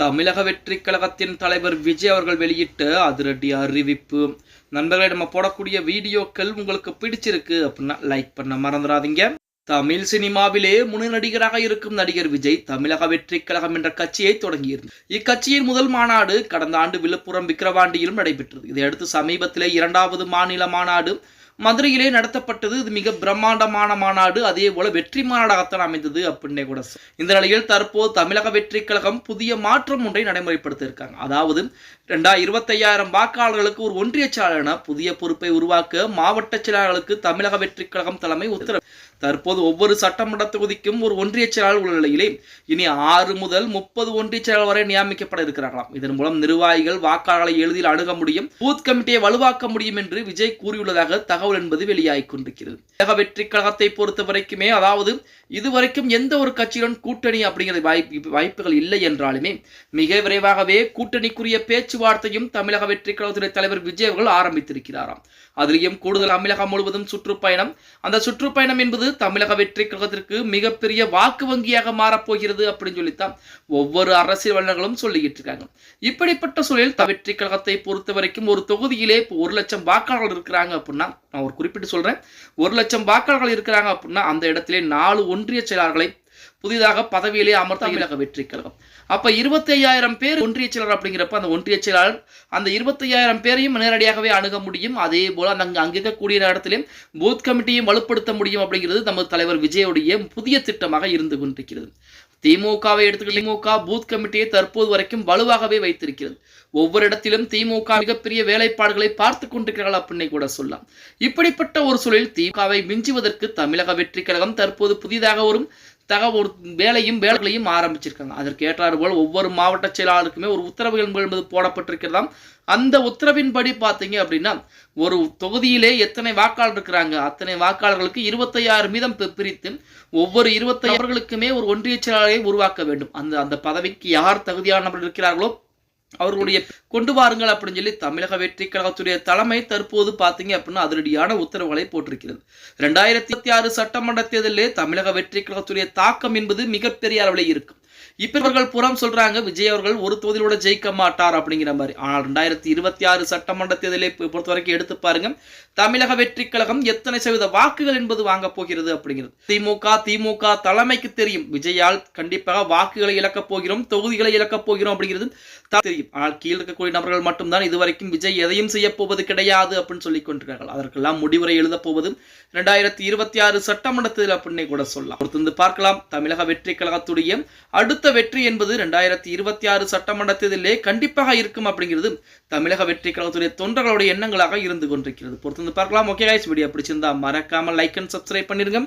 தமிழக வெற்றி கழகத்தின் தலைவர் விஜய் அவர்கள் வெளியிட்ட அதிரடி அறிவிப்பு. நண்பர்களை நம்ம போடக்கூடிய வீடியோக்கள் உங்களுக்கு பிடிச்சிருக்கு அப்படின்னா லைக் பண்ண மறந்துடாதீங்க. தமிழ் சினிமாவிலே முன்னணி நடிகராக இருக்கும் நடிகர் விஜய் தமிழக வெற்றி கழகம் என்ற கட்சியை தொடங்கியிருந்தார் இக்கட்சியின் முதல் மாநாடு கடந்த ஆண்டு விழுப்புரம் விக்கிரவாண்டியிலும் நடைபெற்றது. இதையடுத்து சமீபத்திலே இரண்டாவது மாநில மாநாடு மதுரையிலே நடத்தப்பட்டது. இது மிக பிரம்மாண்டமான மாநாடு. அதே போல வெற்றி மாநாடாகத்தான் அமைந்தது அப்படின்னே கூட இந்த நிலையில் தற்போது தமிழக வெற்றி கழகம் புதிய மாற்றம் ஒன்றை நடைமுறைப்படுத்த இருக்காங்க அதாவது ரெண்டா இருபத்தையாயிரம் வாக்காளர்களுக்கு ஒரு ஒன்றிய செயலாளர் புதிய பொறுப்பை உருவாக்க மாவட்ட செயலாளர்களுக்கு தமிழக வெற்றி கழகம் தலைமை உத்தரவு தற்போது ஒவ்வொரு சட்டமன்ற தொகுதிக்கும் ஒரு ஒன்றிய செயலாளர் உள்ள நிலையிலே இனி ஆறு முதல் முப்பது ஒன்றிய செயலாளர் வரை நியமிக்கப்பட இருக்கிறார்களாம். இதன் மூலம் நிர்வாகிகள் வாக்காளர்களை எளிதில் அணுக முடியும் பூத் கமிட்டியை வலுவாக்க முடியும் என்று விஜய் கூறியுள்ளதாக தகவல் என்பது வெளியாகிக் கொண்டிருக்கிறது. தமிழக வெற்றி கழகத்தை பொறுத்த வரைக்குமே அதாவது இதுவரைக்கும் எந்த ஒரு கட்சியுடன் கூட்டணி அப்படிங்கிற வாய்ப்பு வாய்ப்புகள் இல்லை என்றாலுமே மிக விரைவாகவே கூட்டணிக்குரிய பேச்சுவார்த்தையும் தமிழக வெற்றி கழகத்துறை தலைவர் விஜய் அவர்கள் ஆரம்பித்திருக்கிறாராம். அதிலேயும் கூடுதல் தமிழகம் முழுவதும் சுற்றுப்பயணம். அந்த சுற்றுப்பயணம் என்பது தமிழக வெற்றி கழகத்திற்கு மிகப்பெரிய வாக்கு வங்கியாக மாறப்போகிறது அப்படின்னு சொல்லித்தான் ஒவ்வொரு அரசியல் வல்லுநர்களும் சொல்லிக்கிட்டு இருக்காங்க. இப்படிப்பட்ட சூழலில் த- வெற்றி கழகத்தை பொறுத்த வரைக்கும் ஒரு தொகுதியிலே இப்போ ஒரு லட்சம் வாக்காளர்கள் இருக்கிறாங்க அப்படின்னா நான் ஒரு குறிப்பிட்டு சொல்றேன். ஒரு லட்சம் வாக்காளர்கள் இருக்கிறாங்க அப்படின்னா அந்த இடத்திலே நாலு ஒன்றிய செயலாளர்களை புதிதாக பதவியிலே அமர்த்த தமிழக வெற்றி கழகம். அப்ப இருபத்தி ஐயாயிரம் பேர் ஒன்றிய செயலாளர் அப்படிங்கிறப்ப அந்த ஒன்றிய செயலாளர் அந்த இருபத்தி ஐயாயிரம் பேரையும் நேரடியாகவே அணுக முடியும். அதே போல அங்க அங்க இருக்கக்கூடிய இடத்திலும் பூத் கமிட்டியும் வலுப்படுத்த முடியும் அப்படிங்கிறது நமது தலைவர் விஜயுடைய புதிய திட்டமாக இருந்து கொண்டிருக்கிறது. திமுகவை எடுத்துக்கிட்டு திமுக பூத் கமிட்டியை தற்போது வரைக்கும் வலுவாகவே வைத்திருக்கிறது. ஒவ்வொரு இடத்திலும் திமுக மிகப்பெரிய வேலைப்பாடுகளை பார்த்து கொண்டிருக்கிறார்கள் அப்படின்னு கூட சொல்லலாம். இப்படிப்பட்ட ஒரு சூழலில் திமுகவை மிஞ்சுவதற்கு தமிழக வெற்றி கழகம் தற்போது புதிதாக ஒரு தகவல் ஒரு வேலையும் வேலைகளையும் ஆரம்பிச்சிருக்காங்க. அதற்கு ஏற்றாறு போல் ஒவ்வொரு மாவட்ட செயலாளருக்குமே ஒரு உத்தரவுகள் என்பது போடப்பட்டிருக்கிறதாம். அந்த உத்தரவின்படி பார்த்தீங்க அப்படின்னா ஒரு தொகுதியிலே எத்தனை வாக்காளர் இருக்கிறாங்க? அத்தனை வாக்காளர்களுக்கு இருபத்தையாறு மீதம் பிரித்து ஒவ்வொரு இருபத்தையாயிரங்களுக்குமே ஒரு ஒன்றிய செயலாளரை உருவாக்க வேண்டும். அந்த அந்த பதவிக்கு யார் தகுதியானவர்கள் இருக்கிறார்களோ அவர்களுடைய கொண்டு வாருங்கள் அப்படின்னு சொல்லி தமிழக வெற்றி கழகத்துடைய தலைமை தற்போது பார்த்தீங்க அப்படின்னா அதிரடியான உத்தரவுகளை போட்டிருக்கிறது. ரெண்டாயிரத்தி இருபத்தி ஆறு சட்டமன்ற தேர்தலிலே தமிழக வெற்றி கழகத்துடைய தாக்கம் என்பது மிகப்பெரிய அளவில் இருக்கும். இப்ப இவர்கள் புறம் சொல்றாங்க விஜய் அவர்கள் ஒரு தொகுதியிலோட ஜெயிக்க மாட்டார் அப்படிங்கிற மாதிரி. ஆனால் ரெண்டாயிரத்தி இருபத்தி ஆறு சட்டமன்ற தேர்தலை பொறுத்த வரைக்கும் எடுத்து பாருங்க. தமிழக வெற்றி கழகம் எத்தனை சதவீத வாக்குகள் என்பது வாங்க போகிறது அப்படிங்கிறது. திமுக திமுக தலைமைக்கு தெரியும். விஜயால் கண்டிப்பாக வாக்குகளை இழக்கப் போகிறோம் தொகுதிகளை இழக்கப் போகிறோம் அப்படிங்கிறது தெரியும். ஆனால் கீழ் இருக்கக்கூடிய நபர்கள் மட்டும்தான் இதுவரைக்கும் விஜய் எதையும் செய்ய போவது கிடையாது அப்படின்னு சொல்லிக் கொண்டிருக்கிறார்கள். அதற்கெல்லாம் முடிவுரை எழுதப் போவது ரெண்டாயிரத்தி இருபத்தி ஆறு சட்டமன்ற தேர்தல் அப்படின்னு கூட சொல்லலாம். பொறுத்திருந்து பார்க்கலாம். தமிழக வெற்றி கழகத்துடைய அடுத்த வெற்றி என்பது ரெண்டாயிரத்தி இருபத்தி ஆறு சட்டமன்ற தேர்தலிலே கண்டிப்பாக இருக்கும் அப்படிங்கிறது தமிழக வெற்றி கழகத்துடைய தொண்டர்களுடைய எண்ணங்களாக இருந்து கொண்டிருக்கிறது. பொறுத்து பார்க்கலாம். ஓகே கைஸ் வீடியோ பிடிச்சிருந்தா மறக்காம லைக் அண்ட் சப்ஸ்கிரைப் பண்ணிருங்க.